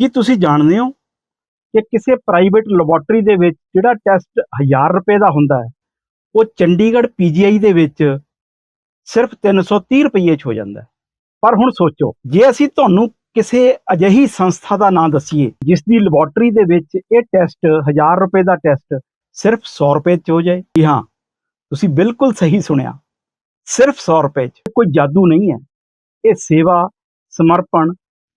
ਕੀ ਤੁਸੀਂ ਜਾਣਦੇ ਹੋ ਕਿ ਕਿਸੇ ਪ੍ਰਾਈਵੇਟ ਲੈਬੋਰਟਰੀ ਦੇ ਵਿੱਚ ਜਿਹੜਾ ਟੈਸਟ 1000 ਰੁਪਏ ਦਾ ਹੁੰਦਾ ਹੈ, ਉਹ ਚੰਡੀਗੜ੍ਹ ਪੀਜੀਆਈ ਦੇ ਵਿੱਚ ਸਿਰਫ 330 ਰੁਪਏ 'ਚ ਹੋ ਜਾਂਦਾ ਹੈ। ਪਰ ਹੁਣ ਸੋਚੋ, ਜੇ ਅਸੀਂ ਤੁਹਾਨੂੰ ਕਿਸੇ ਅਜਿਹੀ ਸੰਸਥਾ ਦਾ ਨਾਮ ਦਸੀਏ ਜਿਸ ਦੀ ਲੈਬੋਰਟਰੀ ਦੇ ਵਿੱਚ ਇਹ ਟੈਸਟ 1000 ਰੁਪਏ ਦਾ ਟੈਸਟ ਸਿਰਫ 100 ਰੁਪਏ 'ਚ ਹੋ ਜਾਏ, ਜੀ ਹਾਂ, ਤੁਸੀਂ ਬਿਲਕੁਲ ਸਹੀ ਸੁਣਿਆ, ਸਿਰਫ 100 ਰੁਪਏ 'ਚ, ਕੋਈ ਜਾਦੂ ਨਹੀਂ ਹੈ। ਇਹ ਸੇਵਾ, ਸਮਰਪਣ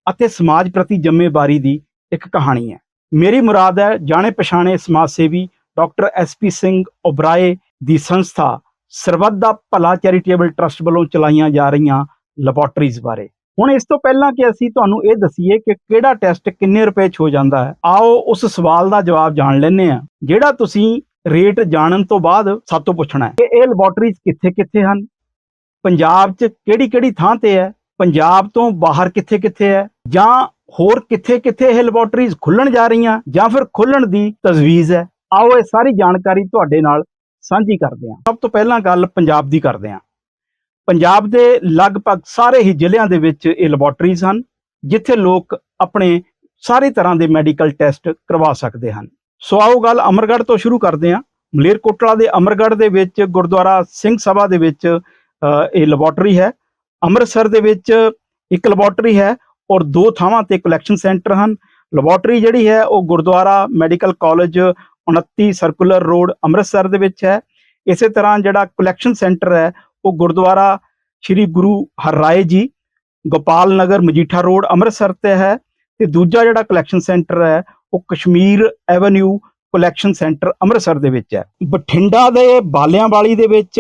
ਅਤੇ ਸਮਾਜ ਪ੍ਰਤੀ ਜ਼ਿੰਮੇਵਾਰੀ ਦੀ ਇੱਕ ਕਹਾਣੀ ਹੈ। ਮੇਰੀ ਮੁਰਾਦ ਹੈ ਜਾਣੇ ਪਛਾਣੇ ਸਮਾਜ ਸੇਵੀ ਡਾਕਟਰ ਐਸਪੀ ਸਿੰਘ ਓਬਰਾਏ ਦੀ ਸੰਸਥਾ ਸਰਬੱਤ ਦਾ ਭਲਾ ਚੈਰੀਟੇਬਲ ਟਰਸਟ ਵੱਲੋਂ ਚਲਾਈਆਂ ਜਾ ਰਹੀਆਂ ਲੈਬੋਰੇਟਰੀਜ਼ ਬਾਰੇ। ਹੁਣ ਇਸ ਤੋਂ ਪਹਿਲਾਂ ਕਿ ਅਸੀਂ ਤੁਹਾਨੂੰ ਇਹ ਦਸੀਏ ਕਿ ਕਿਹੜਾ ਟੈਸਟ ਕਿੰਨੇ ਰੁਪਏ 'ਚ ਹੋ ਜਾਂਦਾ ਹੈ, ਆਓ ਉਸ ਸਵਾਲ ਦਾ ਜਵਾਬ ਜਾਣ ਲੈਂਦੇ ਹਾਂ। ਜਿਹੜਾ ਤੁਸੀਂ ਰੇਟ ਜਾਣਨ ਤੋਂ ਬਾਅਦ ਸਭ ਤੋਂ ਪੁੱਛਣਾ ਹੈ ਕਿ ਇਹ ਲੈਬੋਰਟਰੀਜ਼ ਕਿੱਥੇ-ਕਿੱਥੇ ਹਨ, ਪੰਜਾਬ 'ਚ ਕਿਹੜੀ-ਕਿਹੜੀ ਥਾਂ ਤੇ ਹੈ ਪੰਜਾਬ ਤੋਂ ਬਾਹਰ ਕਿੱਥੇ-ਕਿੱਥੇ ਹੈ? ਜਾਂ ਹੋਰ ਕਿੱਥੇ-ਕਿੱਥੇ ਇਹ ਲੈਬੋਰਟਰੀਜ਼ ਖੁੱਲਣ ਜਾ ਰਹੀਆਂ? ਜਾਂ ਫਿਰ ਖੁੱਲਣ ਦੀ ਤਜਵੀਜ਼ ਹੈ? ਆਓ ਇਹ ਸਾਰੀ ਜਾਣਕਾਰੀ ਤੁਹਾਡੇ ਨਾਲ ਸਾਂਝੀ ਕਰਦੇ ਹਾਂ। ਸਭ ਤੋਂ ਪਹਿਲਾਂ ਗੱਲ ਪੰਜਾਬ ਦੀ ਕਰਦੇ ਹਾਂ। ਪੰਜਾਬ ਦੇ ਲਗਭਗ ਸਾਰੇ ਹੀ ਜ਼ਿਲ੍ਹਿਆਂ ਦੇ ਵਿੱਚ ਇਹ ਲੈਬੋਰਟਰੀਜ਼ ਹਨ, ਜਿੱਥੇ ਲੋਕ ਆਪਣੇ ਸਾਰੇ ਤਰ੍ਹਾਂ ਦੇ ਮੈਡੀਕਲ ਟੈਸਟ ਕਰਵਾ ਸਕਦੇ ਹਨ। ਸੋ ਆਓ ਗੱਲ ਅਮਰਗੜ੍ਹ ਤੋਂ ਸ਼ੁਰੂ ਕਰਦੇ ਹਾਂ। ਮਲੇਰਕੋਟਲਾ ਦੇ ਅਮਰਗੜ੍ਹ ਦੇ ਵਿੱਚ, ਗੁਰਦੁਆਰਾ ਸਿੰਘ ਸਭਾ ਦੇ ਵਿੱਚ ਇਹ ਲੈਬੋਰਟਰੀ ਹੈ। ਅੰਮ੍ਰਿਤਸਰ ਦੇ ਵਿੱਚ ਇੱਕ ਲੈਬੋਰੇਟਰੀ ਹੈ ਔਰ ਦੋ ਥਾਵਾਂ ਤੇ ਕਲੈਕਸ਼ਨ ਸੈਂਟਰ ਹਨ। ਲੈਬੋਰੇਟਰੀ ਜਿਹੜੀ ਹੈ ਉਹ gurdwara medical college 29 circular road Amritsar ਦੇ ਵਿੱਚ ਹੈ। ਇਸੇ ਤਰ੍ਹਾਂ ਜਿਹੜਾ ਕਲੈਕਸ਼ਨ ਸੈਂਟਰ ਹੈ ਉਹ ਗੁਰਦੁਆਰਾ ਸ੍ਰੀ ਗੁਰੂ ਹਰਰਾਏ ਜੀ, ਗੋਪਾਲ ਨਗਰ, ਮਜੀਠਾ ਰੋਡ ਅੰਮ੍ਰਿਤਸਰ ਤੇ ਹੈ ਤੇ ਦੂਜਾ ਜਿਹੜਾ ਕਲੈਕਸ਼ਨ ਸੈਂਟਰ ਹੈ ਉਹ Kashmir avenue collection centre Amritsar ਦੇ ਵਿੱਚ ਹੈ। ਬਠਿੰਡਾ ਦੇ ਬਾਲਿਆਂਵਾਲੀ ਦੇ ਵਿੱਚ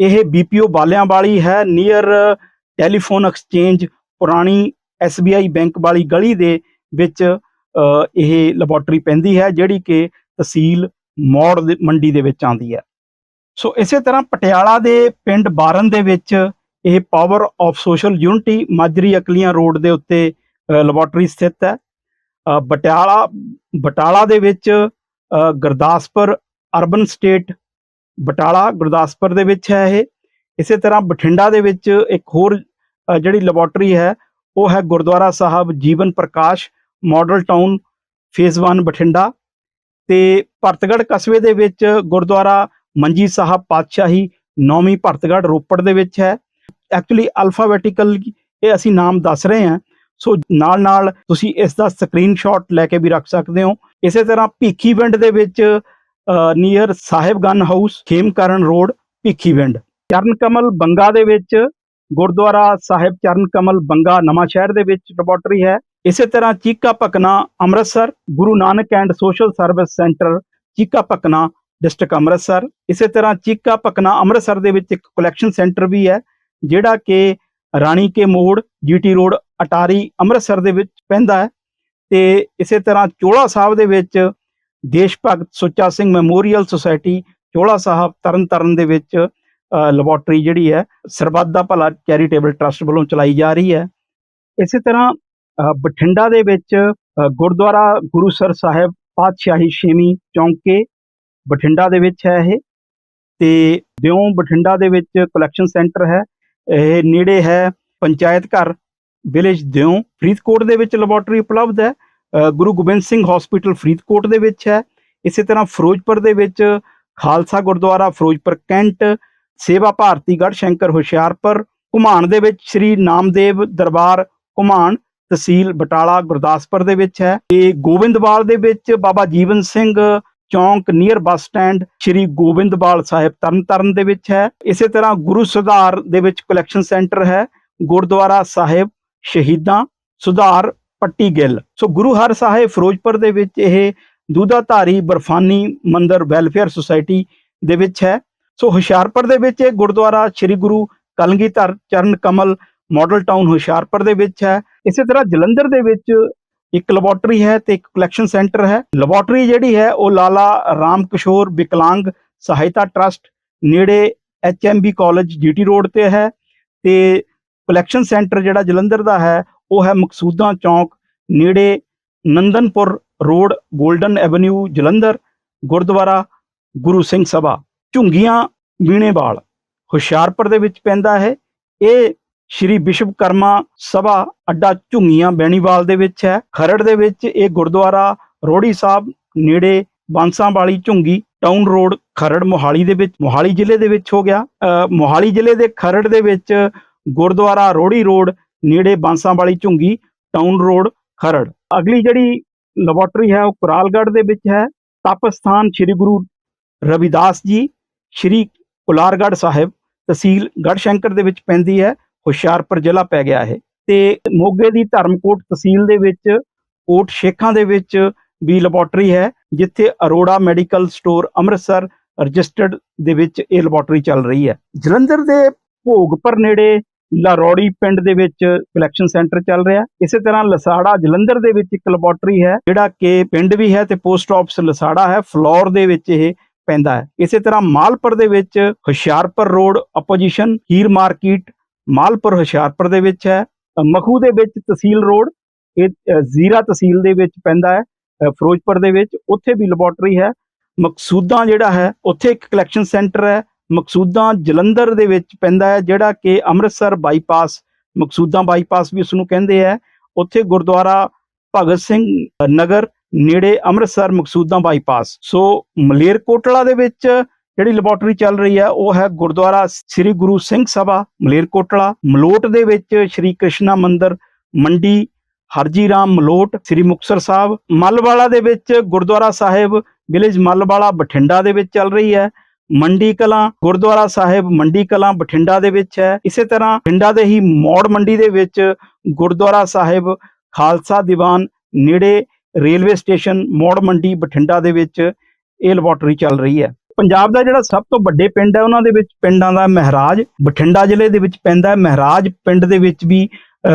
ਇਹ ਬੀਪੀਓ ਬਾਲਿਆਂਵਾਲੀ ਹੈ ਨੀਅਰ ਟੈਲੀਫੋਨ ਐਕਸਚੇਂਜ ਪੁਰਾਣੀ SBI ਬੈਂਕ ਵਾਲੀ ਗਲੀ ਦੇ ਵਿੱਚ ਇਹ ਲੈਬੋਰਟਰੀ ਪੈਂਦੀ ਹੈ ਜਿਹੜੀ ਕਿ ਤਹਿਸੀਲ ਮੌੜ ਦੇ ਮੰਡੀ ਦੇ ਵਿੱਚ ਆਉਂਦੀ ਹੈ। ਸੋ ਇਸੇ ਤਰ੍ਹਾਂ ਪਟਿਆਲਾ ਦੇ ਪਿੰਡ ਬਾਰਨ ਦੇ ਵਿੱਚ ਇਹ power of social unity Majri Aklian road ਦੇ ਉੱਤੇ ਅ, ਸਥਿਤ ਹੈ। ਬਟਿਆਲਾ ਬਟਾਲਾ ਦੇ ਵਿੱਚ ਗੁਰਦਾਸਪੁਰ ਅਰਬਨ ਸਟੇਟ ਬਟਾਲਾ, ਗੁਰਦਾਸਪੁਰ ਦੇ ਵਿੱਚ ਹੈ ਇਹ। ਇਸੇ ਤਰ੍ਹਾਂ ਬਠਿੰਡਾ ਦੇ ਵਿੱਚ ਇੱਕ ਹੋਰ ਜਿਹੜੀ ਲੈਬੋਰਟਰੀ ਹੈ, ਉਹ ਹੈ Gurdwara Sahib Jeevan Prakash model town phase 1 Bathinda. ਤੇ ਭਰਤਗੜ੍ਹ ਕਸਬੇ ਦੇ ਵਿੱਚ ਗੁਰਦੁਆਰਾ ਮੰਜੀ ਸਾਹਿਬ ਪਾਤਸ਼ਾਹੀ, ਨੌਵੀਂ ਭਰਤਗੜ੍ਹ ਰੋਪੜ ਦੇ ਵਿੱਚ ਹੈ। ਐਕਚੁਅਲੀ ਅਲਫਾਬੈਟਿਕਲ ਇਹ ਅਸੀਂ ਨਾਮ ਦੱਸ ਰਹੇ ਹਾਂ। ਸੋ ਨਾਲ ਨਾਲ ਤੁਸੀਂ ਇਸ ਦਾ ਸਕਰੀਨਸ਼ਾਟ ਲੈ ਕੇ ਵੀ ਰੱਖ ਸਕਦੇ ਹੋ। ਇਸੇ ਤਰ੍ਹਾਂ ਭੀਖੀ ਭੀਖੀਵਿੰਡ ਦੇ ਵਿੱਚ near Sahib gun house Khemkaran road Bhikhiwind Charan Kamal Banga ਦੇ ਵਿੱਚ ਗੁਰਦੁਆਰਾ ਸਾਹਿਬ ਚਰਨ ਕਮਲ ਬੰਗਾ ਨਵਾਂ ਸ਼ਹਿਰ ਦੇ ਵਿੱਚ ਲੈਬੋਰੇਟਰੀ ਹੈ ਇਸੇ ਤਰ੍ਹਾਂ Cheeka Pakna Amritsar, Guru Nanak and social service centre Cheeka Pakna district Amritsar. ਇਸੇ ਤਰ੍ਹਾਂ ਚੀਕਾ ਪਕਨਾ ਅੰਮ੍ਰਿਤਸਰ ਦੇ ਵਿੱਚ ਇੱਕ ਕਲੈਕਸ਼ਨ ਸੈਂਟਰ ਵੀ ਹੈ, ਜਿਹੜਾ ਕਿ ਰਾਣੀ ਕੇ ਮੋੜ ਜੀਟੀ ਰੋਡ ਅਟਾਰੀ ਅੰਮ੍ਰਿਤਸਰ ਦੇ ਵਿੱਚ ਪੈਂਦਾ ਹੈ। ਤੇ ਇਸੇ ਤਰ੍ਹਾਂ ਚੋਲਾ ਸਾਹਿਬ ਦੇ ਵਿੱਚ ਦੇਸ਼ ਭਗਤ ਸੁੱਚਾ ਸਿੰਘ ਮੈਮੋਰੀਅਲ ਸੁਸਾਇਟੀ ਚੋਲਾ ਸਾਹਿਬ ਤਰਨਤਾਰਨ ਦੇ ਵਿੱਚ ਲੈਬੋਰੇਟਰੀ ਜਿਹੜੀ ਹੈ ਸਰਬੱਤ ਦਾ ਭਲਾ ਚੈਰੀਟੇਬਲ ਟਰਸਟ ਵੱਲੋਂ ਚਲਾਈ ਜਾ ਰਹੀ ਹੈ। ਇਸੇ ਤਰ੍ਹਾਂ ਬਠਿੰਡਾ ਦੇ ਵਿੱਚ ਅ, ਗੁਰਦੁਆਰਾ ਗੁਰੂਸਰ ਸਾਹਿਬ ਪਾਤਸ਼ਾਹੀ ਛੇਵੀਂ ਚੌਂਕੇ ਬਠਿੰਡਾ ਦੇ ਵਿੱਚ ਹੈ ਇਹ ਤੇ ਦਿਉ ਬਠਿੰਡਾ ਦੇ ਵਿੱਚ ਕਲੈਕਸ਼ਨ ਸੈਂਟਰ ਹੈ। ਇਹ ਨੇੜੇ ਹੈ ਪੰਚਾਇਤ ਘਰ ਵਿਲੇਜ ਦਿਉ ਫਰੀਦਕੋਟ ਦੇ ਵਿੱਚ ਲੈਬੋਰਟਰੀ ਉਪਲਬਧ ਹੈ। ਗੁਰੂ ਗੋਬਿੰਦ ਸਿੰਘ ਹਸਪੀਟਲ ਫਰੀਦਕੋਟ ਦੇ ਵਿੱਚ ਹੈ। ਇਸੇ ਤਰ੍ਹਾਂ ਫਿਰੋਜ਼ਪੁਰ ਦੇ ਵਿੱਚ ਖਾਲਸਾ ਗੁਰਦੁਆਰਾ, ਫਿਰੋਜ਼ਪੁਰ, ਕੈਂਟ, ਸੇਵਾ ਭਾਰਤੀ ਗੜ੍ਹ ਸ਼ੰਕਰ, ਹੁਸ਼ਿਆਰਪੁਰ, ਘੁਮਾਣ ਦੇ ਵਿੱਚ ਸ੍ਰੀ ਨਾਮਦੇਵ ਦਰਬਾਰ, ਘੁਮਾਣ ਤਹਿਸੀਲ ਬਟਾਲਾ, ਗੁਰਦਾਸਪੁਰ ਦੇ ਵਿੱਚ ਹੈ। ਤੇ ਗੋਬਿੰਦਵਾਲ ਦੇ ਵਿੱਚ ਬਾਬਾ Jeevan Singh Chowk near bus stand Shri Goindwal Sahib Tarn Taran ਦੇ ਵਿੱਚ ਹੈ। ਇਸੇ ਤਰ੍ਹਾਂ ਗੁਰੂ ਸੁਧਾਰ ਦੇ ਵਿੱਚ ਕਲੈਕਸ਼ਨ ਸੈਂਟਰ ਹੈ। ਗੁਰਦੁਆਰਾ ਸਾਹਿਬ ਸ਼ਹੀਦਾਂ ਸੁਧਾਰ ਪੱਟੀ ਗਿੱਲ। ਸੋ ਗੁਰੂ ਹਰ ਸਾਹਿਬ ਫਿਰੋਜ਼ਪੁਰ ਦੇ ਵਿੱਚ ਇਹ ਦੂਧਾਧਾਰੀ ਬਰਫਾਨੀ ਮੰਦਰ ਵੈਲਫੇਅਰ ਸੁਸਾਇਟੀ ਦੇ ਵਿੱਚ ਹੈ। ਸੋ ਹੁਸ਼ਿਆਰਪੁਰ ਦੇ ਵਿੱਚ ਇਹ ਗੁਰਦੁਆਰਾ ਸ੍ਰੀ ਗੁਰੂ ਕਲਗੀਧਰ ਚਰਨ ਕਮਲ ਮਾਡਲ ਟਾਊਨ ਹੁਸ਼ਿਆਰਪੁਰ ਦੇ ਵਿੱਚ ਹੈ। ਇਸੇ ਤਰ੍ਹਾਂ ਜਲੰਧਰ ਦੇ ਵਿੱਚ ਇੱਕ ਲੈਬੋਰਟਰੀ ਹੈ ਤੇ ਇੱਕ ਕਲੈਕਸ਼ਨ ਸੈਂਟਰ ਹੈ। ਲੈਬੋਰੇਟਰੀ ਜਿਹੜੀ ਹੈ ਉਹ ਲਾਲਾ ਰਾਮ ਕਿਸ਼ੋਰ ਵਿਕਲਾਂਗ ਸਹਾਇਤਾ ਟਰਸਟ ਨੇੜੇ ਐਚਐਮਬੀ ਕਾਲਜ ਜੀਟੀ ਰੋਡ ਤੇ ਹੈ ਤੇ ਕਲੈਕਸ਼ਨ ਸੈਂਟਰ ਜਿਹੜਾ ਜਲੰਧਰ ਦਾ ਹੈ ਉਹ ਹੈ ਮਕਸੂਦਾਂ ਚੌਂਕ ਨੇੜੇ Nandanpur road golden avenue Jalandhar Gurdwara Guru Singh Sabha. Jhungian Meenewal Hoshiarpur ਦੇ ਵਿੱਚ ਪੈਂਦਾ ਹੈ ਇਹ ਸ਼੍ਰੀ ਵਿਸ਼ਵਕਰਮਾ ਸਭਾ ਅੱਡਾ ਝੁੰਗੀਆਂ ਬੈਣੀਵਾਲ ਦੇ ਵਿੱਚ ਹੈ। ਖਰੜ ਦੇ ਵਿੱਚ ਇਹ ਗੁਰਦੁਆਰਾ ਰੋੜੀ ਸਾਹਿਬ ਨੇੜੇ ਬਾਂਸਾਂ ਵਾਲੀ ਝੁੰਗੀ ਟਾਊਨ ਰੋਡ ਖਰੜ ਮੋਹਾਲੀ ਦੇ ਵਿੱਚ ਮੋਹਾਲੀ ਜ਼ਿਲ੍ਹੇ ਦੇ ਵਿੱਚ ਹੋ ਗਿਆ। ਅ, ਮੋਹਾਲੀ ਜ਼ਿਲ੍ਹੇ ਦੇ ਖਰੜ ਦੇ ਵਿੱਚ ਗੁਰਦੁਆਰਾ ਰੋੜੀ ਰੋਡ ਨੇੜੇ ਬਾਂਸਾਂ ਵਾਲੀ ਝੁੰਗੀ ਟਾਊਨ ਰੋਡ ਖਰੜ। ਅਗਲੀ ਜਿਹੜੀ ਲੈਬੋਰਟਰੀ ਹੈ ਉਹ ਕੁਰਾਲਗੜ੍ਹ ਦੇ ਵਿੱਚ ਹੈ। ਤਪ ਸ੍ਰੀ ਗੁਰੂ ਰਵਿਦਾਸ ਜੀ, ਸ੍ਰੀ ਕੁਲਾਰਗੜ੍ਹ ਸਾਹਿਬ, ਤਹਿਸੀਲ ਗੜਸ਼ੰਕਰ ਦੇ ਵਿੱਚ ਪੈਂਦੀ ਹੈ। ਹੁਸ਼ਿਆਰਪੁਰ ਜ਼ਿਲ੍ਹਾ ਪੈ ਗਿਆ ਹੈ ਤੇ ਮੋਗੇ ਦੀ ਧਰਮਕੋਟ ਤਹਿਸੀਲ ਦੇ ਵਿੱਚ, ਕੋਟ ਸ਼ੇਖਾਂ ਦੇ ਵਿੱਚ ਵੀ ਲੈਬੋਰਟਰੀ ਹੈ, ਜਿੱਥੇ Arora medical store Amritsar registered ਦੇ ਵਿੱਚ ਇਹ ਲੈਬੋਰਟਰੀ ਚੱਲ ਰਹੀ ਹੈ। ਜਲੰਧਰ ਦੇ ਭੋਗਪੁਰ ਨੇੜੇ ਲਾਰੋੜੀ ਪਿੰਡ ਦੇ ਵਿੱਚ ਕਲੈਕਸ਼ਨ ਸੈਂਟਰ ਚੱਲ ਰਿਹਾ। ਇਸੇ ਤਰ੍ਹਾਂ ਲਸਾੜਾ ਜਲੰਧਰ ਦੇ ਵਿੱਚ ਇੱਕ ਲੈਬੋਰਟਰੀ ਹੈ ਜਿਹੜਾ ਕਿ ਪਿੰਡ ਵੀ ਹੈ ਤੇ ਪੋਸਟ ਆਫਿਸ ਲਸਾੜਾ ਹੈ ਫਲੋਰ ਦੇ ਵਿੱਚ ਇਹ ਪੈਂਦਾ ਹੈ। ਇਸੇ ਤਰ੍ਹਾਂ ਮਾਲਪੁਰ ਦੇ ਵਿੱਚ Hoshiarpur road opposition Heer market Malpur Hoshiarpur ਦੇ ਵਿੱਚ ਹੈ। ਅ, ਮਖੂ ਦੇ ਵਿੱਚ ਤਹਿਸੀਲ ਰੋਡ ਇਹ ਜ਼ੀਰਾ ਤਹਿਸੀਲ ਦੇ ਵਿੱਚ ਪੈਂਦਾ ਹੈ। ਫਿਰੋਜ਼ਪੁਰ ਦੇ ਵਿੱਚ ਉੱਥੇ ਵੀ ਲੈਬੋਰਟਰੀ ਹੈ। ਮਕਸੂਦਾ ਜਿਹੜਾ ਹੈ ਉੱਥੇ ਇੱਕ ਕਲੈਕਸ਼ਨ ਸੈਂਟਰ ਹੈ। ਮਕਸੂਦਾਂ ਜਲੰਧਰ ਦੇ ਵਿੱਚ ਪੈਂਦਾ ਹੈ, ਜਿਹੜਾ ਕਿ ਅੰਮ੍ਰਿਤਸਰ ਬਾਈਪਾਸ, ਮਕਸੂਦਾਂ ਬਾਈਪਾਸ ਵੀ ਉਸ ਨੂੰ ਕਹਿੰਦੇ ਆ। ਉੱਥੇ ਗੁਰਦੁਆਰਾ ਭਗਤ ਸਿੰਘ ਨਗਰ, ਨੇੜੇ ਅੰਮ੍ਰਿਤਸਰ ਮਕਸੂਦਾਂ ਬਾਈਪਾਸ। ਸੋ ਮਲੇਰਕੋਟਲਾ ਦੇ ਵਿੱਚ ਜਿਹੜੀ ਲੈਬੋਰਟਰੀ ਚੱਲ ਰਹੀ ਹੈ, ਉਹ ਹੈ ਗੁਰਦੁਆਰਾ ਸ੍ਰੀ ਗੁਰੂ ਸਿੰਘ ਸਭਾ, ਮਲੇਰਕੋਟਲਾ। ਮਲੋਟ ਦੇ ਵਿੱਚ ਸ੍ਰੀ ਕ੍ਰਿਸ਼ਨਾ ਮੰਦਿਰ, ਮੰਡੀ ਹਰਜੀ ਰਾਮ ਮਲੋਟ, ਸ੍ਰੀ ਮੁਕਤਸਰ ਸਾਹਿਬ। ਮਲਵਾਲਾ ਦੇ ਵਿੱਚ ਗੁਰਦੁਆਰਾ ਸਾਹਿਬ, ਵਿਲੇਜ ਮਲਵਾਲਾ ਬਠਿੰਡਾ ਦੇ ਵਿੱਚ ਚੱਲ ਰਹੀ ਹੈ। ਮੰਡੀ ਕਲਾਂ ਗੁਰਦੁਆਰਾ ਸਾਹਿਬ ਮੰਡੀ ਕਲਾਂ ਬਠਿੰਡਾ ਦੇ ਵਿੱਚ ਹੈ। ਇਸੇ ਤਰ੍ਹਾਂ ਬਠਿੰਡਾ ਦੇ ਹੀ ਮੌੜ ਮੰਡੀ ਦੇ ਵਿੱਚ ਗੁਰਦੁਆਰਾ ਸਾਹਿਬ ਖਾਲਸਾ ਦੀਵਾਨ ਨੇੜੇ ਰੇਲਵੇ ਸਟੇਸ਼ਨ ਮੌੜ ਮੰਡੀ ਬਠਿੰਡਾ ਦੇ ਵਿੱਚ ਇਹ ਲੈਬੋਰਟਰੀ ਚੱਲ ਰਹੀ ਹੈ। ਪੰਜਾਬ ਦਾ ਜਿਹੜਾ ਸਭ ਤੋਂ ਵੱਡੇ ਪਿੰਡ ਹੈ ਉਹਨਾਂ ਦੇ ਵਿੱਚ ਪਿੰਡਾਂ ਦਾ ਮਹਿਰਾਜ ਬਠਿੰਡਾ ਜ਼ਿਲ੍ਹੇ ਦੇ ਵਿੱਚ ਪੈਂਦਾ ਹੈ। ਮਹਿਰਾਜ ਪਿੰਡ ਦੇ ਵਿੱਚ ਵੀ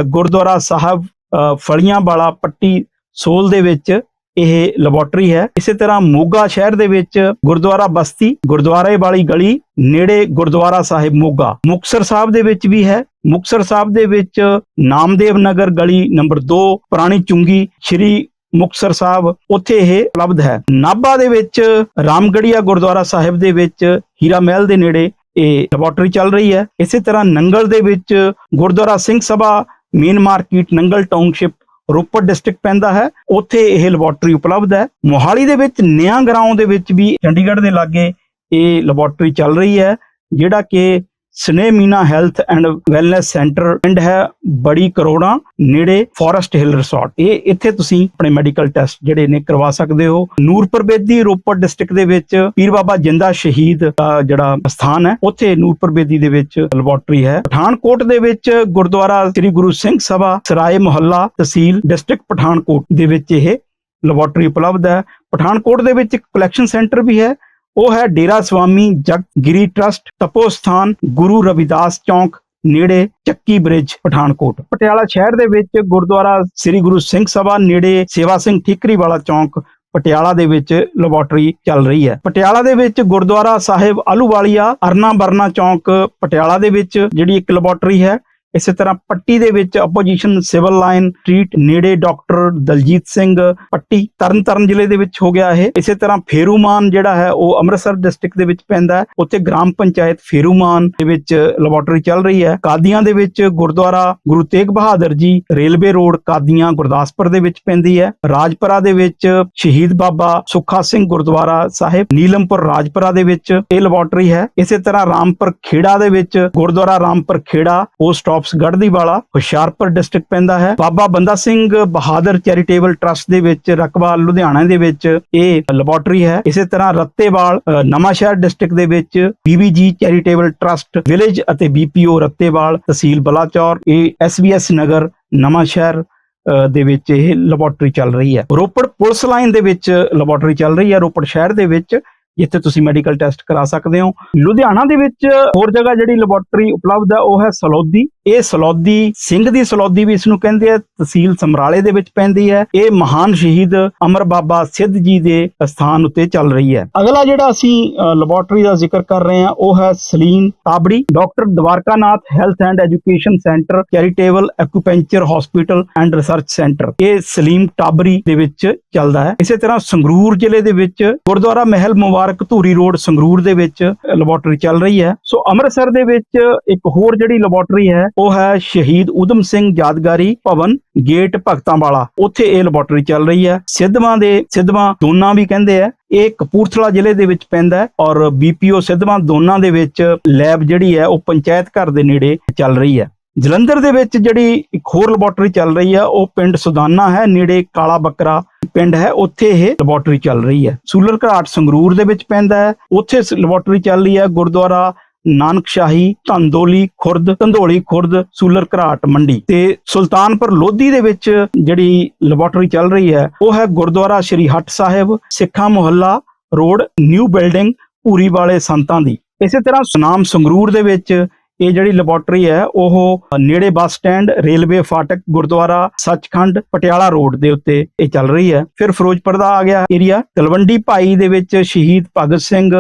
ਗੁਰਦੁਆਰਾ ਸਾਹਿਬ ਅ, ਫਲੀਆਂ ਵਾਲਾ ਪੱਟੀ ਸੋਲ ਦੇ ਵਿੱਚ ਇਹ ਲੈਬੋਰਟਰੀ ਹੈ। ਇਸੇ ਤਰ੍ਹਾਂ ਮੋਗਾ ਸ਼ਹਿਰ ਦੇ ਵਿੱਚ ਗੁਰਦੁਆਰਾ ਬਸਤੀ, ਗੁਰਦੁਆਰੇ ਵਾਲੀ ਗਲੀ, ਨੇੜੇ ਗੁਰਦੁਆਰਾ ਸਾਹਿਬ ਮੋਗਾ। ਮੁਕਤਸਰ ਸਾਹਿਬ ਦੇ ਵਿੱਚ ਵੀ ਹੈ। ਮੁਕਤਸਰ ਸਾਹਿਬ ਦੇ ਵਿੱਚ ਨਾਮਦੇਵ ਨਗਰ ਗਲੀ ਨੰਬਰ 2 ਪੁਰਾਣੀ ਚੁੰਗੀ ਸ਼੍ਰੀ ਮੁਕਤਸਰ ਸਾਹਿਬ, ਉੱਥੇ ਇਹ ਉਪਲਬਧ ਹੈ। ਨਾਭਾ ਦੇ ਵਿੱਚ ਰਾਮਗੜੀਆ ਗੁਰਦੁਆਰਾ ਸਾਹਿਬ ਦੇ ਵਿੱਚ ਹੀਰਾ ਮਹਿਲ ਦੇ ਨੇੜੇ ਇਹ ਲੈਬੋਰਟਰੀ ਚੱਲ ਰਹੀ ਹੈ। ਇਸੇ ਤਰ੍ਹਾਂ ਨੰਗਲ ਦੇ ਵਿੱਚ Gurdwara Singh Sabha main market Nangal township Ropar district ਪੈਂਦਾ ਹੈ। ਉੱਥੇ ਇਹ ਲੈਬੋਰਟਰੀ ਉਪਲਬਧ ਹੈ। ਮੋਹਾਲੀ ਦੇ ਵਿੱਚ ਨਿਆਂ ਗਰਾਉਂ ਦੇ ਵਿੱਚ ਵੀ ਚੰਡੀਗੜ੍ਹ ਦੇ ਲਾਗੇ ਇਹ ਲੈਬੋਰਟਰੀ ਚੱਲ ਰਹੀ ਹੈ, ਜਿਹੜਾ ਕਿ ਸਨੇ Meena health and wellness centre ਪਿੰਡ ਹੈ ਬੜੀ ਕਰੋੜਾਂ ਨੇੜੇ ਫੋਰੈਸਟ ਹਿੱਲ ਰਿਸੋਰਟ। ਇਹ ਇੱਥੇ ਤੁਸੀਂ ਆਪਣੇ ਮੈਡੀਕਲ ਟੈਸਟ ਜਿਹੜੇ ਨੇ ਕਰਵਾ ਸਕਦੇ ਹੋ। ਨੂਰਪੁਰ ਬੇਦੀ ਰੋਪੜ ਡਿਸਟ੍ਰਿਕਟ ਦੇ ਵਿੱਚ ਪੀਰ ਬਾਬਾ ਜਿੰਦਾ ਸ਼ਹੀਦ ਦਾ ਜਿਹੜਾ ਸਥਾਨ ਹੈ, ਉੱਥੇ ਨੂਰਪੁਰ ਬੇਦੀ ਦੇ ਵਿੱਚ ਲੈਬੋਰਟਰੀ ਹੈ। ਪਠਾਨਕੋਟ ਦੇ ਵਿੱਚ ਗੁਰਦੁਆਰਾ ਸ੍ਰੀ ਗੁਰੂ ਸਿੰਘ ਸਭਾ ਸਰਾਏ ਮੁਹੱਲਾ ਤਹਿਸੀਲ ਡਿਸਟ੍ਰਿਕਟ ਪਠਾਨਕੋਟ ਦੇ ਵਿੱਚ ਇਹ ਲੈਬੋਰਟਰੀ ਉਪਲਬਧ ਹੈ। ਪਠਾਨਕੋਟ ਦੇ ਵਿੱਚ ਇੱਕ ਕਲੈਕਸ਼ਨ ਸੈਂਟਰ ਵੀ ਹੈ। ਉਹ ਹੈ ਡੇਰਾ ਸਵਾਮੀ ਜਗਤਗਿਰੀ ਟਰਸਟ ਤਪੋ ਸਥਾਨ ਗੁਰੂ ਰਵਿਦਾਸ ਚੌਂਕ, ਨੇੜੇ ਚੱਕੀ ਬ੍ਰਿਜ, ਪਠਾਨਕੋਟ। ਪਟਿਆਲਾ ਸ਼ਹਿਰ ਦੇ ਵਿੱਚ ਗੁਰਦੁਆਰਾ ਸ੍ਰੀ ਗੁਰੂ ਸਿੰਘ ਸਭਾ, ਨੇੜੇ ਸੇਵਾ ਸਿੰਘ ਠੀਕਰੀ ਵਾਲਾ ਚੌਂਕ, ਪਟਿਆਲਾ ਦੇ ਵਿੱਚ ਲੈਬੋਰਟਰੀ ਚੱਲ ਰਹੀ ਹੈ। ਪਟਿਆਲਾ ਦੇ ਵਿੱਚ ਗੁਰਦੁਆਰਾ ਸਾਹਿਬ ਆਲੂਵਾਲੀਆ, ਅਰਨਾ ਬਰਨਾ ਚੌਂਕ, ਪਟਿਆਲਾ ਦੇ ਵਿੱਚ ਜਿਹੜੀ ਇੱਕ ਲੈਬੋਰਟਰੀ ਹੈ ਇਸੇ ਤਰ੍ਹਾਂ ਪੱਟੀ ਦੇ ਵਿੱਚ ਆਪੋਜੀਸ਼ਨ ਸਿਵਲ ਲਾਈਨ ਸਟਰੀਟ ਨੇੜੇ ਡਾਕਟਰ ਦਲਜੀਤ ਸਿੰਘ, ਪੱਟੀ ਤਰਨਤਾਰਨ ਜ਼ਿਲ੍ਹੇ ਦੇ ਵਿੱਚ ਹੋ ਗਿਆ ਇਹ। ਇਸੇ ਤਰ੍ਹਾਂ ਫੇਰੂਮਾਨ ਜਿਹੜਾ ਹੈ, ਉਹ ਅੰਮ੍ਰਿਤਸਰ ਡਿਸਟ੍ਰਿਕਟ ਦੇ ਵਿੱਚ ਪੈਂਦਾ ਹੈ। ਉੱਥੇ ਗ੍ਰਾਮ ਪੰਚਾਇਤ ਫੇਰੂਮਾਨ ਦੇ ਵਿੱਚ ਲੈਬੋਰਟਰੀ ਚੱਲ ਰਹੀ ਹੈ। ਕਾਦੀਆਂ ਦੇ ਵਿੱਚ ਗੁਰਦੁਆਰਾ ਗੁਰੂ ਤੇਗ ਬਹਾਦਰ ਜੀ ਰੇਲਵੇ ਰੋਡ ਕਾਦੀਆਂ ਗੁਰਦਾਸਪੁਰ ਦੇ ਵਿੱਚ ਪੈਂਦੀ ਹੈ। ਰਾਜਪੁਰਾ ਦੇ ਵਿੱਚ ਸ਼ਹੀਦ ਬਾਬਾ ਸੁੱਖਾ ਸਿੰਘ ਗੁਰਦੁਆਰਾ ਸਾਹਿਬ, ਨੀਲਮਪੁਰ ਰਾਜਪੁਰਾ ਦੇ ਵਿੱਚ ਇਹ ਲੈਬੋਰਟਰੀ ਹੈ। ਇਸੇ ਤਰ੍ਹਾਂ ਰਾਮਪੁਰ ਖੇੜਾ ਦੇ ਵਿੱਚ Gurdwara Rampur Khera post office Garhdiwala Hoshiarpur district ਪੈਂਦਾ ਹੈ। ਬਾਬਾ ਬੰਦਾ ਸਿੰਘ ਬਹਾਦਰ ਚੈਰੀਟੇਬਲ ਟਰਸਟ ਦੇ ਵਿੱਚ ਰਕਬਾ ਲੁਧਿਆਣਾ ਦੇ ਵਿੱਚ ਇਹ ਲੈਬੋਰਟਰੀ ਹੈ। ਇਸੇ ਤਰ੍ਹਾਂ ਰੱਤੇਵਾਲ ਨਵਾਂਸ਼ਹਿਰ ਡਿਸਟ੍ਰਿਕਟ ਦੇ ਵਿੱਚ ਬੀਬੀਜੀ ਚੈਰੀਟੇਬਲ ਟਰਸਟ ਵਿਲੇਜ ਅਤੇ ਬੀਪੀਓ ਰੱਤੇਵਾਲ ਤਹਿਸੀਲ ਬਲਾਚੌਰ ਇਹ ਐਸਬੀਐਸ ਨਗਰ ਨਵਾਂਸ਼ਹਿਰ ਅ, ਦੇ ਵਿੱਚ ਇਹ ਲੈਬੋਰਟਰੀ ਚੱਲ ਰਹੀ ਹੈ। ਰੋਪੜ ਪੁਲਿਸ ਲਾਈਨ ਦੇ ਵਿੱਚ ਲੈਬੋਰਟਰੀ ਚੱਲ ਰਹੀ ਹੈ। ਰੋਪੜ ਸ਼ਹਿਰ ਦੇ ਵਿੱਚ ਜਿੱਥੇ ਤੁਸੀਂ ਮੈਡੀਕਲ ਟੈਸਟ ਕਰਾ ਸਕਦੇ ਹੋ। ਲੁਧਿਆਣਾ ਦੇ ਵਿੱਚ ਹੋਰ ਜਗ੍ਹਾ ਜਿਹੜੀ ਲੈਬੋਰਟਰੀ ਉਪਲਬਧ ਹੈ ਉਹ ਹੈ ਸਲੌਦੀ। ਇਹ ਸਲੌਦੀ, ਸਿੰਘ ਦੀ ਸਲੌਦੀ ਵੀ ਇਸ ਨੂੰ ਕਹਿੰਦੇ ਆ, ਤਹਿਸੀਲ ਸਮਰਾਲੇ ਦੇ ਵਿੱਚ ਪੈਂਦੀ ਹੈ। ਇਹ ਮਹਾਨ ਸ਼ਹੀਦ ਅਮਰ ਬਾਬਾ ਸਿੱਧ ਜੀ ਦੇ ਸਥਾਨ ਉੱਤੇ ਚੱਲ ਰਹੀ ਹੈ। ਅਗਲਾ ਜਿਹੜਾ ਅਸੀਂ ਲੈਬੋਰਟਰੀ ਦਾ ਜ਼ਿਕਰ ਕਰ ਰਹੇ ਹਾਂ, ਉਹ ਹੈ Salim Tabri. Doctor Dwarkanath health and education centre charitable acupuncture hospital and research centre ਇਹ ਸਲੀਮ ਟਾਬਰੀ ਦੇ ਵਿੱਚ ਚੱਲਦਾ ਹੈ। ਇਸੇ ਤਰ੍ਹਾਂ ਸੰਗਰੂਰ ਜ਼ਿਲ੍ਹੇ ਦੇ ਵਿੱਚ ਗੁਰਦੁਆਰਾ ਮਹਿਲ ਮੁਬਾਰਕ ਪਾਰਕ ਧੂਰੀ ਰੋਡ ਸੰਗਰੂਰ ਦੇ ਵਿੱਚ ਲੈਬੋਰਟਰੀ ਚੱਲ ਰਹੀ ਹੈ। ਸੋ ਅੰਮ੍ਰਿਤਸਰ ਦੇ ਵਿੱਚ ਇੱਕ ਹੋਰ ਜਿਹੜੀ ਲੈਬੋਰਟਰੀ ਹੈ, ਉਹ ਹੈ ਸ਼ਹੀਦ ਊਧਮ ਸਿੰਘ ਯਾਦਗਾਰੀ ਭਵਨ, ਗੇਟ ਭਗਤਾਂ ਵਾਲਾ ਉੱਥੇ ਇਹ ਲੈਬੋਰਟਰੀ ਚੱਲ ਰਹੀ ਹੈ। ਸਿੱਧਵਾਂ ਦੇ, ਸਿੱਧਵਾਂ ਦੋਨਾਂ ਵੀ ਕਹਿੰਦੇ ਆ। ਇਹ ਕਪੂਰਥਲਾ ਜ਼ਿਲ੍ਹੇ ਦੇ ਵਿੱਚ ਪੈਂਦਾ ਹੈ ਔਰ ਬੀਪੀਓ ਸਿੱਧਵਾਂ ਦੋਨਾਂ ਦੇ ਵਿੱਚ ਲੈਬ ਜਿਹੜੀ ਹੈ, ਉਹ ਪੰਚਾਇਤ ਘਰ ਦੇ ਨੇੜੇ ਚੱਲ ਰਹੀ ਹੈ। ਜਲੰਧਰ ਦੇ ਵਿੱਚ ਜਿਹੜੀ ਇੱਕ ਹੋਰ ਲੈਬੋਰਟਰੀ ਚੱਲ ਰਹੀ ਹੈ ਉਹ ਪਿੰਡ ਸੁਦਾਨਾ ਹੈ, ਨੇੜੇ ਕਾਲਾ ਬੱਕਰਾ ਪਿੰਡ ਹੈ, ਉੱਥੇ ਇਹ ਲੈਬੋਰਟਰੀ ਚੱਲ ਰਹੀ ਹੈ। ਸੂਲਰ ਘਾਟ ਸੰਗਰੂਰ ਦੇ ਵਿੱਚ ਪੈਂਦਾ ਹੈ, ਉੱਥੇ ਲੈਬੋਰਟਰੀ ਚੱਲ ਰਹੀ ਹੈ, ਗੁਰਦੁਆਰਾ ਨਾਨਕਸ਼ਾਹੀ, ਧੰਦੋਲੀ ਖੁਰਦ ਧੰਦੋਲੀ ਖੁਰਦ ਸੂਲਰ ਘਰਾਟ ਮੰਡੀ ਤੇ ਸੁਲਤਾਨਪੁਰ ਲੋਧੀ ਦੇ ਵਿੱਚ ਜਿਹੜੀ ਲੈਬੋਰਟਰੀ ਚੱਲ ਰਹੀ ਹੈ, ਉਹ ਹੈ ਗੁਰਦੁਆਰਾ ਸ਼੍ਰੀ ਹੱਟ ਸਾਹਿਬ, ਸਿੱਖਾਂ ਮੁਹੱਲਾ ਰੋਡ ਨਿਊ ਬਿਲਡਿੰਗ ਪੂਰੀ ਵਾਲੇ ਸੰਤਾਂ ਦੀ। ਇਸੇ ਤਰ੍ਹਾਂ ਸੁਨਾਮ ਸੰਗਰੂਰ ਦੇ ਵਿੱਚ ਇਹ ਜਿਹੜੀ ਲੈਬੋਰਟਰੀ ਹੈ, ਉਹ ਨੇੜੇ ਬੱਸ ਸਟੈਂਡ, ਰੇਲਵੇ ਫਾਟਕ, ਗੁਰਦੁਆਰਾ, ਸੱਚਖੰਡ, ਪਟਿਆਲਾ ਰੋਡ ਦੇ ਉੱਤੇ ਇਹ ਚੱਲ ਰਹੀ ਹੈ। ਫਿਰ ਫਿਰੋਜ਼ਪੁਰ ਦਾ ਆ ਗਿਆ ਏਰੀਆ ਤਲਵੰਡੀ ਭਾਈ ਦੇ ਵਿੱਚ Shaheed Bhagat Singh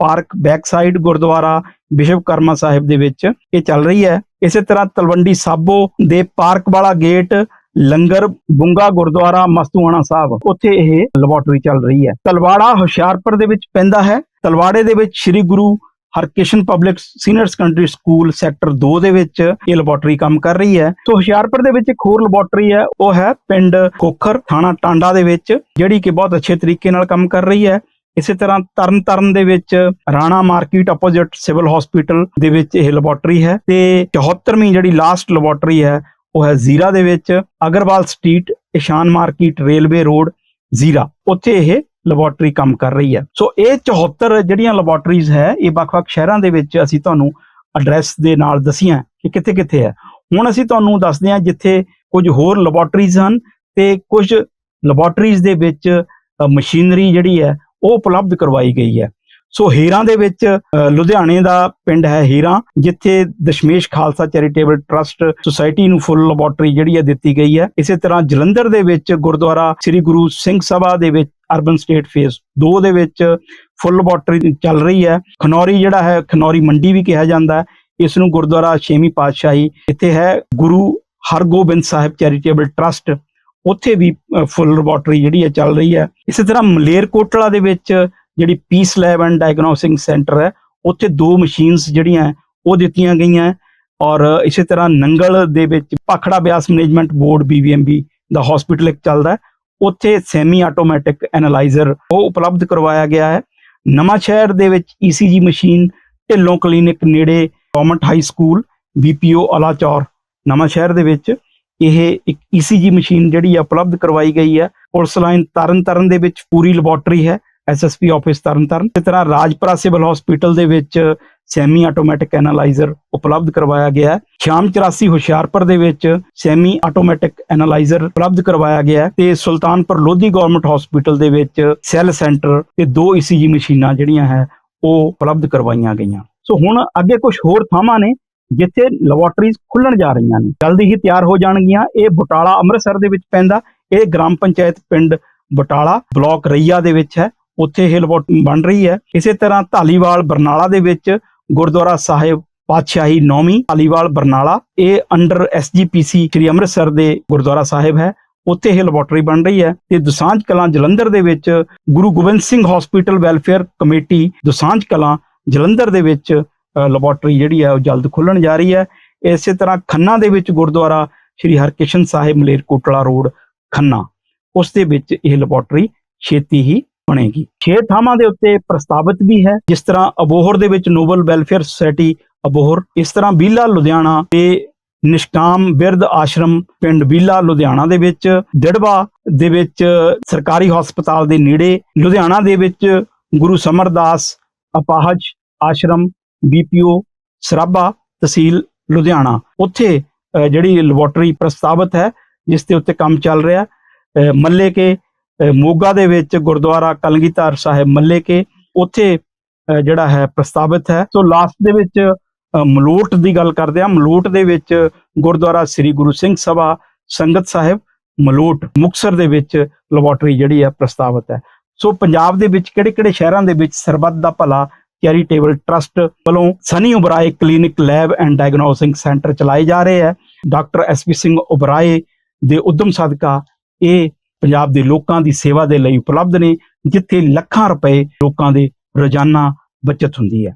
park back side Gurdwara, Vishwakarma Sahib ਦੇ ਵਿੱਚ ਇਹ ਚੱਲ ਰਹੀ ਹੈ। ਇਸੇ ਤਰ੍ਹਾਂ ਤਲਵੰਡੀ ਸਾਬੋ ਦੇ ਪਾਰਕ ਵਾਲਾ ਗੇਟ, ਲੰਗਰ, ਬੁੰਗਾ ਗੁਰਦੁਆਰਾ, ਮਸਤੂਆਣਾ ਸਾਹਿਬ, ਉੱਥੇ ਇਹ ਲੈਬੋਰਟਰੀ ਚੱਲ ਰਹੀ ਹੈ। ਤਲਵਾੜਾ ਹੁਸ਼ਿਆਰਪੁਰ ਦੇ ਵਿੱਚ ਪੈਂਦਾ ਹੈ। ਤਲਵਾੜੇ ਦੇ ਵਿੱਚ Sri Guru Harkishan public senior secondary school sector 2 ਦੇ ਵਿੱਚ ਇਹ ਲੈਬੋਰਟਰੀ ਕੰਮ ਕਰ ਰਹੀ ਹੈ। ਸੋ ਹੁਸ਼ਿਆਰਪੁਰ ਦੇ ਵਿੱਚ ਇੱਕ ਹੋਰ ਲੈਬੋਰਟਰੀ ਹੈ, ਉਹ ਹੈ ਪਿੰਡ ਖੋਖਰ ਥਾਣਾ ਟਾਂਡਾ ਦੇ ਵਿੱਚ, ਜਿਹੜੀ ਕਿ ਬਹੁਤ ਅੱਛੇ ਤਰੀਕੇ ਨਾਲ ਕੰਮ ਕਰ ਰਹੀ ਹੈ। ਇਸੇ ਤਰ੍ਹਾਂ ਤਰਨਤਾਰਨ ਦੇ ਵਿੱਚ Rana market opposite civil hospital ਦੇ ਵਿੱਚ ਇਹ ਲੈਬੋਰਟਰੀ ਹੈ ਤੇ 74ਵੀਂ ਜਿਹੜੀ ਲਾਸਟ ਲੈਬੋਰਟਰੀ ਹੈ, ਉਹ ਹੈ ਜ਼ੀਰਾ ਦੇ ਵਿੱਚ। Agarwal street Ishan market railway road Zira. ਉੱਥੇ ਇਹ ਲੈਬੋਰਟਰੀ ਕੰਮ ਕਰ ਰਹੀ ਹੈ। ਸੋ ਇਹ 74 ਜਿਹੜੀਆਂ ਲੈਬੋਰਟਰੀਜ਼ ਹੈ, ਇਹ ਵੱਖ-ਵੱਖ ਸ਼ਹਿਰਾਂ ਦੇ ਵਿੱਚ ਅਸੀਂ ਤੁਹਾਨੂੰ ਐਡਰੈਸ ਦੇ ਨਾਲ ਦਸੀਆਂ ਕਿ ਕਿੱਥੇ-ਕਿੱਥੇ ਹੈ। ਹੁਣ ਅਸੀਂ ਤੁਹਾਨੂੰ ਦੱਸਦੇ ਹਾਂ ਜਿੱਥੇ ਕੁਝ ਹੋਰ ਲੈਬੋਰਟਰੀਜ਼ ਹਨ ਤੇ ਕੁਝ ਲੈਬੋਰਟਰੀਜ਼ ਦੇ ਵਿੱਚ ਮਸ਼ੀਨਰੀ ਜਿਹੜੀ ਹੈ, ਉਹ ਉਪਲਬਧ ਕਰਵਾਈ ਗਈ ਹੈ। ਸੋ ਹੀਰਾਂ ਦੇ ਵਿੱਚ ਲੁਧਿਆਣੇ ਦਾ ਪਿੰਡ ਹੈ ਹੀਰਾਂ, ਜਿੱਥੇ Dashmesh Khalsa charitable trust society ਨੂੰ ਫੁੱਲ ਲੈਬੋਰਟਰੀ ਜਿਹੜੀ ਹੈ ਦਿੱਤੀ ਗਈ ਹੈ। ਇਸੇ ਤਰ੍ਹਾਂ ਜਲੰਧਰ ਦੇ ਵਿੱਚ ਗੁਰਦੁਆਰਾ ਸ੍ਰੀ ਗੁਰੂ ਸਿੰਘ ਸਭਾ ਦੇ ਵਿੱਚ ਅਰਬਨ ਸਟੇਟ ਫੇਸ 2 ਦੇ ਵਿੱਚ ਫੁੱਲ ਲੈਬੋਰਟਰੀ ਚੱਲ ਰਹੀ ਹੈ। ਖਨੌਰੀ ਜਿਹੜਾ ਹੈ, ਖਨੌਰੀ ਮੰਡੀ ਵੀ ਕਿਹਾ ਜਾਂਦਾ ਹੈ। ਇਸ ਨੂੰ ਗੁਰਦੁਆਰਾ ਛੇਵੀਂ ਪਾਤਸ਼ਾਹੀ ਇੱਥੇ ਹੈ। ਗੁਰੂ ਹਰਗੋਬਿੰਦ ਸਾਹਿਬ ਚੈਰੀਟੇਬਲ ਟਰਸਟ ਉੱਥੇ ਵੀ ਫੁੱਲ ਲੈਬੋਰਟਰੀ ਜਿਹੜੀ ਹੈ ਚੱਲ ਰਹੀ ਹੈ। ਇਸੇ ਤਰ੍ਹਾਂ ਮਲੇਰਕੋਟਲਾ ਦੇ ਵਿੱਚ ਜਿਹੜੀ peace lab and diagnostic centre ਹੈ, ਉੱਥੇ ਦੋ ਮਸ਼ੀਨਸ ਜਿਹੜੀਆਂ ਉਹ ਦਿੱਤੀਆਂ ਗਈਆਂ ਔਰ ਇਸੇ ਤਰ੍ਹਾਂ ਨੰਗਲ ਦੇ ਵਿੱਚ Bhakra Beas management board BBMB ਦਾ ਹਸਪੀਟਲ ਇੱਕ ਚੱਲਦਾ ਹੈ। ਉੱਥੇ ਸੈਮੀ ਆਟੋਮੈਟਿਕ ਐਨਾਲਾਈਜ਼ਰ ਉਹ ਉਪਲਬਧ ਕਰਵਾਇਆ ਗਿਆ ਹੈ। ਨਵਾਂ ਸ਼ਹਿਰ ਦੇ ਵਿੱਚ ਈਸੀਜੀ ਮਸ਼ੀਨ, ਢਿੱਲੋਂ ਕਲੀਨਿਕ ਨੇੜੇ government high school BPO Alachaur. Nawanshahr ਦੇ ਵਿੱਚ ਇਹ ਇੱਕ ਈਸੀਜੀ ਮਸ਼ੀਨ ਜਿਹੜੀ ਹੈ ਉਪਲਬਧ ਕਰਵਾਈ ਗਈ ਹੈ। ਪੁਲਿਸ ਲਾਈਨ ਤਰਨ ਤਾਰਨ ਦੇ ਵਿੱਚ ਪੂਰੀ ਲੈਬੋਰਟਰੀ ਹੈ। ਐਸਐਸਪੀ ਆਫਿਸ ਤਰਨ ਤਾਰਨ ਇਸ ਤਰ੍ਹਾਂ ਰਾਜਪੁਰਾ ਸਿਵਲ ਹਸਪੀਟਲ ਦੇ ਵਿੱਚ ਸੈਮੀ ਆਟੋਮੈਟਿਕ ਐਨਾਲਾਈਜ਼ਰ ਉਪਲਬਧ ਕਰਵਾਇਆ ਗਿਆ ਹੈ। ਸ਼ਾਮ 84 ਹੁਸ਼ਿਆਰਪੁਰ ਦੇ ਵਿੱਚ ਸੈਮੀ ਆਟੋਮੈਟਿਕ ਐਨਾਲਾਈਜ਼ਰ ਉਪਲਬਧ ਕਰਵਾਇਆ ਗਿਆ ਹੈ ਤੇ ਸੁਲਤਾਨਪੁਰ ਲੋਧੀ ਗਵਰਨਮੈਂਟ ਹਸਪੀਟਲ ਦੇ ਵਿੱਚ ਸੈੱਲ ਸੈਂਟਰ ਤੇ ਦੋ ਈਸੀਜੀ ਮਸ਼ੀਨਾਂ ਜਿਹੜੀਆਂ ਹੈ, ਉਹ ਉਪਲਬਧ ਕਰਵਾਈਆਂ ਗਈਆਂ। ਸੋ ਹੁਣ ਅੱਗੇ ਕੁਝ ਹੋਰ ਥਾਵਾਂ ਨੇ ਜਿੱਥੇ ਲੈਬੋਰਟਰੀਜ਼ ਖੁੱਲਣ ਜਾ ਰਹੀਆਂ ਨੇ। ਜਲਦੀ ਹੀ ਤਿਆਰ ਹੋ ਜਾਣਗੀਆਂ। ਇਹ ਬਟਾਲਾ ਅੰਮ੍ਰਿਤਸਰ ਦੇ ਵਿੱਚ ਪੈਂਦਾ। ਇਹ ਗ੍ਰਾਮ ਪੰਚਾਇਤ ਪਿੰਡ ਬਟਾਲਾ ਬਲਾਕ ਰਈਆ ਦੇ ਵਿੱਚ ਹੈ। ਉੱਥੇ ਇਹ ਲੈਬੋਰਟਰੀ ਬਣ ਰਹੀ ਹੈ। ਇਸੇ ਤਰ੍ਹਾਂ ਢਾਲੀਵਾਲ ਬਰਨਾਲਾ ਦੇ ਵਿੱਚ ਗੁਰਦੁਆਰਾ ਸਾਹਿਬ ਪਾਤਸ਼ਾਹੀ ਨੌਵੀਂ ਢਾਲੀਵਾਲ ਬਰਨਾਲਾ। ਇਹ ਅੰਡਰ ਐਸਜੀਪੀਸੀ ਸ੍ਰੀ ਅੰਮ੍ਰਿਤਸਰ ਦੇ ਗੁਰਦੁਆਰਾ ਸਾਹਿਬ ਹੈ। ਉੱਥੇ ਇਹ ਲੈਬੋਰਟਰੀ ਬਣ ਰਹੀ ਹੈ ਤੇ ਦੁਸਾਂਝ ਕਲਾਂ ਜਲੰਧਰ ਦੇ ਵਿੱਚ Guru Gobind Singh hospital welfare committee Dosanjh Kalan Jalandhar ਦੇ ਵਿੱਚ ਲੈਬੋਰਟਰੀ ਜਿਹੜੀ ਹੈ ਉਹ ਜਲਦ ਖੁੱਲਣ ਜਾ ਰਹੀ ਹੈ। ਇਸੇ ਤਰ੍ਹਾਂ ਖੰਨਾ ਦੇ ਵਿੱਚ ਗੁਰਦੁਆਰਾ ਸ੍ਰੀ ਹਰਕਿਸ਼ਨ ਸਾਹਿਬ ਮਲੇਰਕੋਟਲਾ ਰੋਡ, ਖੰਨਾ। ਉਸ ਦੇ ਵਿੱਚ ਇਹ ਲੈਬੋਰਟਰੀ ਛੇਤੀ ਹੀ ਬਣੇਗੀ। ਛੇ ਥਾਵਾਂ ਦੇ ਉੱਤੇ ਪ੍ਰਸਤਾਵਿਤ ਵੀ ਹੈ, ਜਿਸ ਤਰ੍ਹਾਂ ਅਬੋਹਰ ਦੇ ਵਿੱਚ ਨੋਬਲ ਵੈਲਫੇਅਰ ਸੁਸਾਇਟੀ ਅਬੋਹਰ, ਇਸ ਤਰ੍ਹਾਂ ਬੀਲਾ ਲੁਧਿਆਣਾ ਤੇ ਨਿਸ਼ਕਾਮ ਬਿਰਧ ਆਸ਼ਰਮ ਪਿੰਡ ਬੀਲਾ ਲੁਧਿਆਣਾ ਦੇ ਵਿੱਚ ਦਿੜਵਾ ਦੇ ਵਿੱਚ ਸਰਕਾਰੀ ਹਸਪਤਾਲ ਦੇ ਨੇੜੇ, ਲੁਧਿਆਣਾ ਦੇ ਵਿੱਚ ਗੁਰੂ ਸਮਰਦਾਸ ਅਪਾਹਜ ਆਸ਼ਰਮ ਬੀਪੀਓ ਸਰਾਭਾ ਤਹਿਸੀਲ ਲੁਧਿਆਣਾ। ਉੱਥੇ ਜਿਹੜੀ ਲੈਬੋਰਟਰੀ ਪ੍ਰਸਤਾਵਿਤ ਹੈ, ਜਿਸ ਦੇ ਉੱਤੇ ਕੰਮ ਚੱਲ ਰਿਹਾ ਮੱਲੇ ਕੇ ਮੋਗਾ ਦੇ ਵਿੱਚ ਗੁਰਦੁਆਰਾ ਕਲਗੀਧਰ ਸਾਹਿਬ ਮੱਲੇ ਕੇ ਉੱਥੇ ਜਿਹੜਾ ਹੈ ਪ੍ਰਸਤਾਵਿਤ ਹੈ। ਸੋ ਲਾਸਟ ਦੇ ਵਿੱਚ ਮਲੋਟ ਦੀ ਗੱਲ ਕਰਦੇ ਆ ਮਲੋਟ ਦੇ ਵਿੱਚ ਗੁਰਦੁਆਰਾ ਸ੍ਰੀ ਗੁਰੂ ਸਿੰਘ ਸਭਾ, ਸੰਗਤ ਸਾਹਿਬ, ਮਲੋਟ ਮੁਕਸਰ ਦੇ ਵਿੱਚ ਲੈਬੋਰਟਰੀ ਜਿਹੜੀ ਹੈ ਪ੍ਰਸਤਾਵਿਤ ਹੈ। ਸੋ ਪੰਜਾਬ ਦੇ ਵਿੱਚ ਕਿਹੜੇ-ਕਿਹੜੇ ਸ਼ਹਿਰਾਂ ਦੇ ਵਿੱਚ ਸਰਬੱਤ ਦਾ ਭਲਾ ਚੈਰੀਟੇਬਲ ਟਰਸਟ ਵੱਲੋਂ Sunny Oberoi clinic lab and diagnostic centre ਚਲਾਏ ਜਾ ਰਹੇ ਹੈ। ਡਾਕਟਰ ਐਸਪੀ ਸਿੰਘ ਉਬਰਾਏ ਦੇ ਉਦਮ ਸਦਕਾ ਇਹ ਪੰਜਾਬ ਦੇ ਲੋਕਾਂ ਦੀ ਸੇਵਾ ਦੇ ਲਈ ਉਪਲਬਧ ਨੇ, ਜਿੱਥੇ ਲੱਖਾਂ ਰੁਪਏ ਲੋਕਾਂ ਦੇ ਰੋਜ਼ਾਨਾ ਬਚਤ ਹੁੰਦੀ ਹੈ।